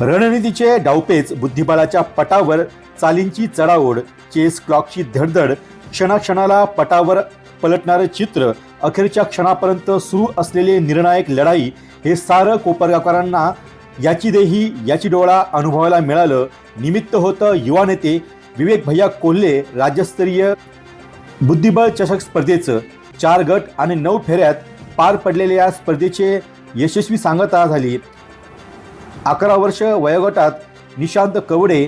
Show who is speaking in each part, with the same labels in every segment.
Speaker 1: रणनीतीचे डावपेच बुद्धिबळाच्या पटावर चालींची चढाओढ चेस क्लॉकची धडधड क्षणाक्षणाला पटावर पलटणारं चित्र अखेरच्या क्षणापर्यंत सुरू असलेले निर्णायक लढाई हे सारं कोपरगावकरांना याची देही याची डोळा अनुभवायला मिळालं. निमित्त होतं युवा नेते विवेक भैया कोल्हे राज्यस्तरीय बुद्धिबळ चषक स्पर्धेचं. चार गट आणि नऊ फेऱ्यात पार पडलेल्या या स्पर्धेचे यशस्वी सांगता झाली. अकरा वर्ष वयोगटात निशांत कवडे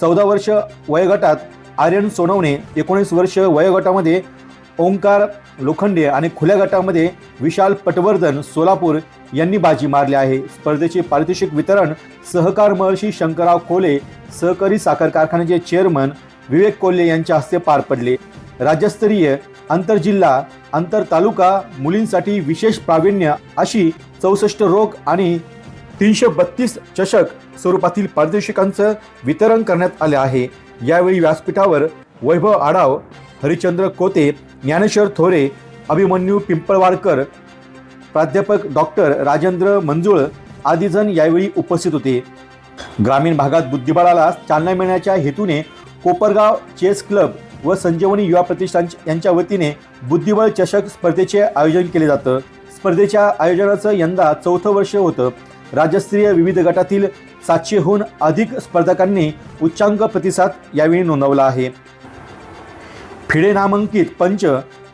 Speaker 1: चौदा वर्ष वयोगटात आर्यन सोनवणे एकोणीस वर्ष वयोगटामध्ये ओंकार लोखंडे आणि खुल्या गटामध्ये विशाल पटवर्धन सोलापूर यांनी बाजी मारली आहे. स्पर्धेचे पारितोषिक वितरण सहकार महर्षी शंकरराव कोले सहकारी साखर कारखान्याचे चेअरमन विवेक कोल्हे यांच्या हस्ते पार पडले. राज्यस्तरीय आंतरजिल्हा आंतर तालुका मुलींसाठी विशेष प्रावीण्य अशी चौसष्ट रोग आणि तीनशे बत्तीस चषक स्वरूपातील पारितोषिकांचं वितरण करण्यात आले आहे. यावेळी व्यासपीठावर वैभव आढाव हरिचंद्र कोते ज्ञानेश्वर थोरे अभिमन्यू पिंपळवाडकर प्राध्यापक डॉक्टर राजेंद्र मंजुळ आदी जण यावेळी उपस्थित होते. ग्रामीण भागात बुद्धिबळाला चालना मिळण्याच्या हेतूने कोपरगाव चेस क्लब व संजीवनी युवा प्रतिष्ठान यांच्या वतीने बुद्धिबळ चषक स्पर्धेचे आयोजन केले जातं. स्पर्धेच्या आयोजनाचं यंदा चौथं वर्ष होतं. राज्यस्तरीय विविध गटातील सातशेहून अधिक स्पर्धकांनी उच्चांक प्रतिसाद यावेळी नोंदवला आहे. फिडे नामांकित पंच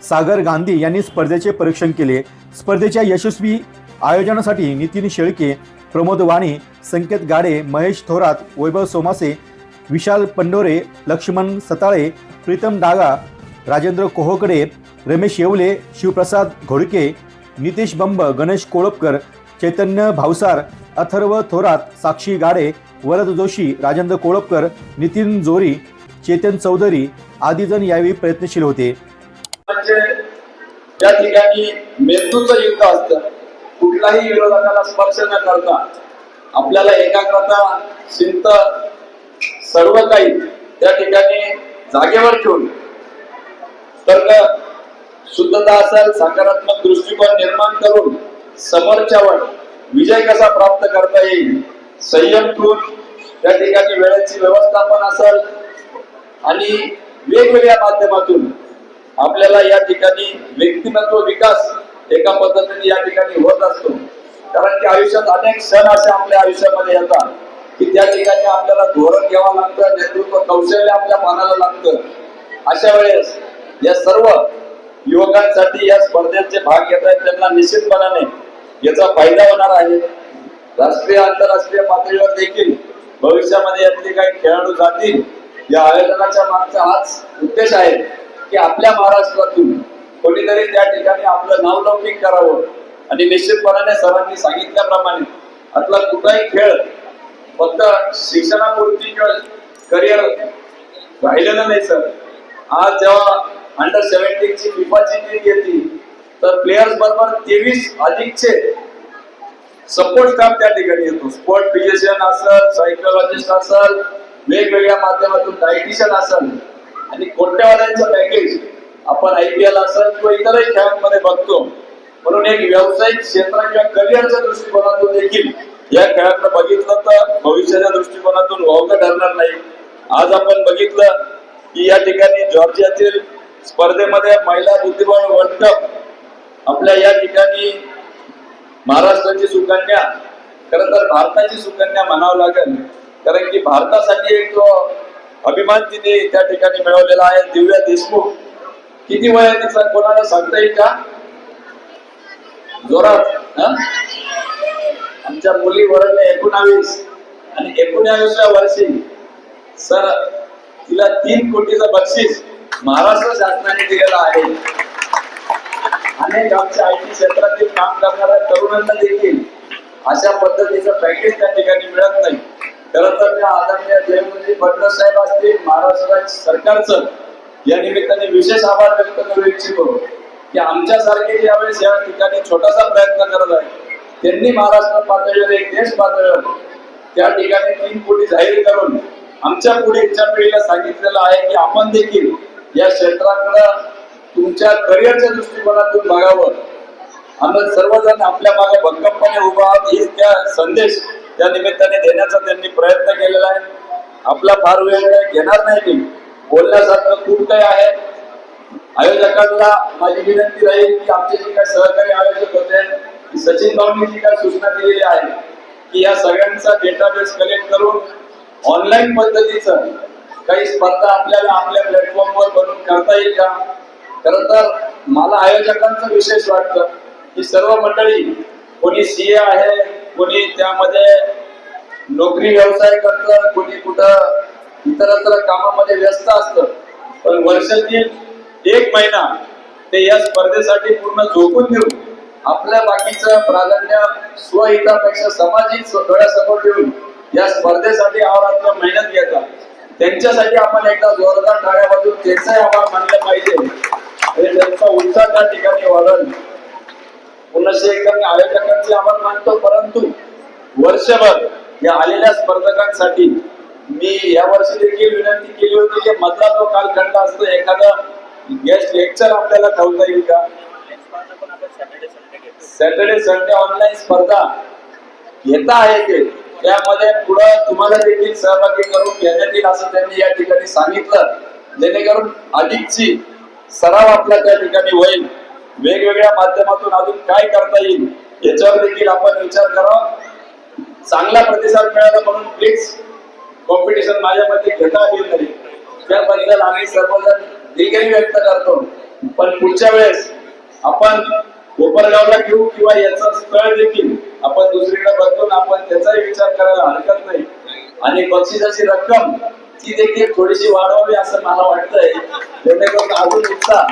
Speaker 1: सागर गांधी यांनी स्पर्धेचे परीक्षण केले. स्पर्धेच्या यशस्वी आयोजनासाठी नितीन शेळके प्रमोद वाणी संकेत गाडे महेश थोरात वैभव सोमासे विशाल पंडोरे लक्ष्मण सताळे प्रीतम डागा राजेंद्र कोहोकडे रमेश येवले शिवप्रसाद घोडके नितेश बंब गणेश कोळपकर चैतन्य भावसार अथर्व थोरात साक्षी गाडे वरद जोशी राजेंद्र कोळपकर नितीन जोरी चेतन चौधरी आदी जण यावेळी प्रयत्नशील होते.
Speaker 2: म्हणजे त्या ठिकाणी मेंदूचं युद्ध असतं. कुठलाही विरोधकाला स्पर्श न करता आपल्याला एकाग्रता चिंत सर्व काही त्या ठिकाणी जागेवर ठेवून तर्क शुद्धता असेल सकारात्मक दृष्टिकोन निर्माण करून समोरच्यावर विजय कसा प्राप्त करता येईल? संयम ठेवून त्या ठिकाणी वेळेची व्यवस्थापन असेल आणि वेगवेगळ्या माध्यमातून आपल्याला या ठिकाणी व्यक्तिमत्व विकास एका पद्धतीने या ठिकाणी होत असतो. कारण की आयुष्यात अनेक सण असे आपल्या आयुष्यामध्ये येतात की त्या ठिकाणी आपल्याला धोरण घ्यावं लागतं नेतृत्व कौशल्य आपल्या मानाला लागतं. अशा वेळेस या सर्व युवकांसाठी या स्पर्धेचे भाग घेत आहेत त्यांना निश्चितपणाने याचा फायदा होणार आहे. राष्ट्रीय आंतरराष्ट्रीय पातळीवर देखील भविष्यामध्ये यातले काही खेळाडू जातील. या आयोजनाच्या मागचा हाच उद्देश आहे की आपल्या महाराष्ट्रातून कोणीतरी त्या ठिकाणी आपलं नावलौकिक करावं. आणि निश्चितपणाने सरांनी सांगितल्याप्रमाणे आपला कुठलाही खेळ फक्त शिक्षणापुरती किंवा करिअर राहिलेलं नाही सर. आज जेव्हा अंडर सेव्हन्टीनची फिफाची टीम येते तर प्लेयर्स बरोबर तेवीस अधिकचे सपोर्ट स्टाफ त्या ठिकाणी येतो. स्पोर्ट फिजिशियन असेल सायकोलॉजिस्ट असेल वेगवेगळ्या माध्यमातून डायटिशियन असेल आणि कोट्यावधांचं पॅकेज आपण आय पी एल असेल किंवा इतरही खेळांमध्ये बघतो. म्हणून एक व्यावसायिक क्षेत्र किंवा करिअरच्या दृष्टिकोनातून देखील या खेळाकडे बघितलं तर भविष्याच्या दृष्टिकोनातून वावगं ठरणार नाही. आज आपण बघितलं की या ठिकाणी जॉर्जियातील स्पर्धेमध्ये महिला बुद्धिबळ वर्ल्ड कप आपल्या या ठिकाणी महाराष्ट्राची सुकन्या खरं तर भारताची सुकन्या म्हणावं लागेल. कारण की भारतासाठी एक अभिमान तिने त्या ठिकाणी मिळवलेला आहे. दिव्या देशमुख किती वय आहे तिचा कोणाला सांगता येईल का? जोरात आमच्या मुली वरण एकोणावीस आणि एकोणावीसव्या वर्षी सर तिला तीन कोटीचं बक्षीस महाराष्ट्र शासनाने दिलेलं आहे. अनेक आमच्या आय टी क्षेत्रातील काम करणाऱ्या तरुणांना देखील अशा पद्धतीचं पॅकेज त्या ठिकाणी मिळत नाही. खरं तर त्या आदरणीय जयमंत्री फडणवीस साहेब असतील महाराष्ट्र सरकारचं या निमित्ताने विशेष आभार व्यक्त करू इच्छितो की आमच्यासारखे ज्यावेळेस या ठिकाणी छोटासा प्रयत्न करत आहे त्यांनी महाराष्ट्र पातळीवर एक देश पातळीवर त्या ठिकाणी तीन कोटी जाहीर करून आमच्या पुढीलच्या पिढीला सांगितलेलं आहे की आपण देखील या क्षेत्राकडं तुमच्या करिअरच्या दृष्टिकोनातून बघावं. आम्ही सर्वजण आपल्या मागे भक्कमपणे उभा आहोत. त्या संदेश त्या निमित्ताने देण्याचा त्यांनी प्रयत्न केलेला आहे. आपला फार वेळ घेणार नाही मी. बोलण्यासारखं खूप काही आहे. आयोजकांना माझी विनंती राहील की आमचे जे काही सहकारी आयोजक होते सचिन भाऊंनी जी काही सूचना दिलेली आहे की या सगळ्यांचा डेटाबेस कलेक्ट करून ऑनलाईन पद्धतीचं काही स्पर्धा आपल्याला आपल्या प्लॅटफॉर्मवर बनवून करता येईल का? खर तर मला आयोजकांचं विशेष वाटतं की सर्व मंडळी कोणी सीए आहे कोणी त्यामध्ये नोकरी व्यवसाय करत कोणी कुठं इतरत्र कामामध्ये व्यस्त असत. पण वर्षातील एक महिना ते या स्पर्धेसाठी पूर्ण झोपून देऊन आपल्या बाकीचं प्राधान्य स्वहितापेक्षा सामाजिक डोळ्यासमोर ठेवून या स्पर्धेसाठी अहोरात्र मेहनत घेतात. त्यांच्यासाठी आपण एकदा जोरदार टाळ्या बाजून त्यांचाही आभार मानलं पाहिजे. आणि त्यांचा उत्साह त्या ठिकाणी आयोजकांचे आभार मानतो परंतु वर्षभर या आलेल्या स्पर्धकांसाठी मी या वर्षी देखील विनंती केली होती की मधला जो कालखंड असतो एखादा गेस्ट लेक्चर आपल्याला ठेवता येईल का? सॅटर्डे संडे ऑनलाईन स्पर्धा घेता आहे ते. त्यामध्ये पुढं तुम्हाला देखील सहभागी करून घेण्यात येईल असं त्यांनी या ठिकाणी सांगितलं. जेणेकरून अधिकची सराव आपला त्या ठिकाणी होईल. वेगवेगळ्या माध्यमातून अजून काय करता येईल याच्यावर देखील आपण विचार करावा चांगला प्रतिसाद मिळाला म्हणून प्लीज कॉम्पिटिशन माझ्यामध्ये घेता येईल नाही. त्याबद्दल आम्ही सर्वजण दिलगिरी व्यक्त करतो. पण पुढच्या वेळेस आपण कोपरगावला घेऊ किंवा याचं स्थळ देखील आपण दुसरीकडे बदलून आपण त्याचाही विचार करायला हरकत नाही. आणि बक्षिसाची रक्कम ती देखील थोडीशी वाढवावी असं मला वाटतंय. जेणेकरून अजून उत्साह.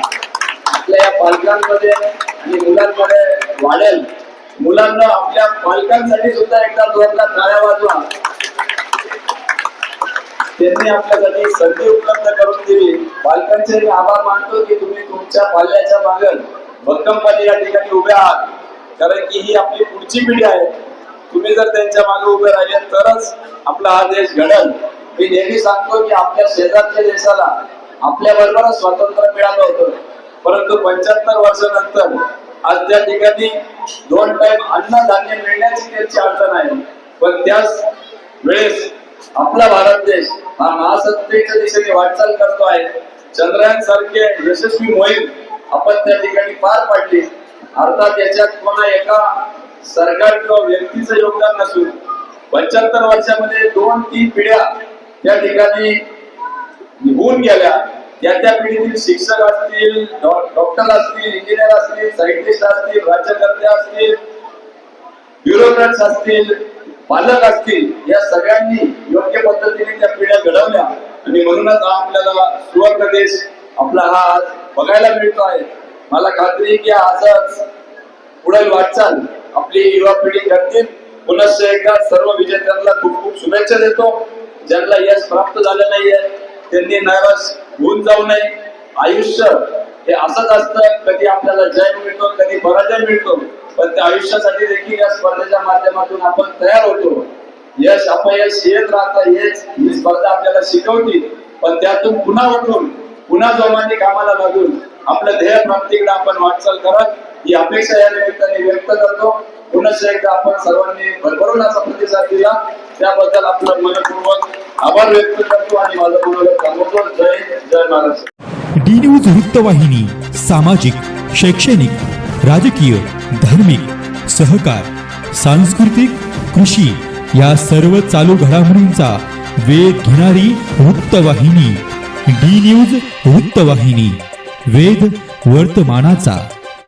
Speaker 2: आपल्या या पालकांमध्ये आणि मुलांमध्ये वाढेल. मुलांना आपल्या पालकांसाठी सुद्धा एकदा दोनदा टाळ्या वाजवा. त्यांनी आपल्यासाठी संधी उपलब्ध करून दिली. पालकांचे मी आभार मानतो की तुम्ही तुमच्या पाल्याच्या मागं भक्कमपणे या ठिकाणी उभे आहात. कारण की ही आपली पुढची पिढी आहे. तुम्ही जर त्यांच्या मागे उभे राहिले तरच आपला हा देश घडल. मी नेहमी सांगतो की आपल्या शेजारच्या देशाला आपल्या बरोबरच स्वातंत्र्य मिळालं होतं. परंतु पंच्याहत्तर वर्षानंतर आज त्या ठिकाणी दोन टाइम अन्नधान्य मिळण्याची त्यांची अडचण आहे. पण त्याच वेळेस आपला भारत देश हा महासत्तेच्या दिशेने वाटचाल करतो आहे. चंद्रयान सारखे यशस्वी मोहीम आपण त्या ठिकाणी पार पाडली. अर्थात याच्यात कोणा एका सरकार किंवा व्यक्तीचं योगदान नसून पंच्याहत्तर वर्षामध्ये दोन तीन पिढ्या त्या ठिकाणी निघून गेल्या त्या त्या पिढीतील शिक्षक असतील डॉक्टर असतील इंजिनियर असतील सायंटिस्ट असतील राज्यकर्ते असतील ब्युरोक्रॅट्स असतील पालक असतील या सगळ्यांनी योग्य पद्धतीने त्या पिढ्या घडवल्या. आणि म्हणूनच हा आपल्याला सुवर्ण देश आपला हा आज बघायला मिळतो आहे. मला खात्री आहे की आजच पुढील वाटचाल आपली युवा पिढी करतील. पुनश्च एकदा सर्व विजेत्यांना खूप खूप शुभेच्छा देतो. ज्यांना यश प्राप्त झालं नाहीये त्यांनी नाराज होऊन जाऊ नये. आयुष्य हे असंच असतं कधी आपल्याला जय मिळतो कधी पराजय मिळतो. पण त्या आयुष्यासाठी देखील या स्पर्धेच्या माध्यमातून आपण तयार होतो. यश अपयश येत राहता येच ही स्पर्धा आपल्याला शिकवली पण त्यातून पुन्हा उठून पुन्हा जोमाने कामाला लागून आपलं ध्येय प्राप्तीकडे आपण वाटचाल करत ही अपेक्षा या निमित्ताने व्यक्त करतो. पुन्हा एकदा आपण सर्वांनी भरभरून असा प्रतिसाद दिला. त्याबद्दल आपलं मनपूर्वक आभार व्यक्त करतो आणि माझं मनोगत थांबवतो जय जय महाराष्ट्र.
Speaker 3: डी न्यूज वृत्तवाहिनी सामाजिक शैक्षणिक राजकीय धार्मिक सहकार सांस्कृतिक कृषी या सर्व चालू घडामोडींचा वेध घेणारी वृत्तवाहिनी डी न्यूज वृत्तवाहिनी वेध वर्तमानाचा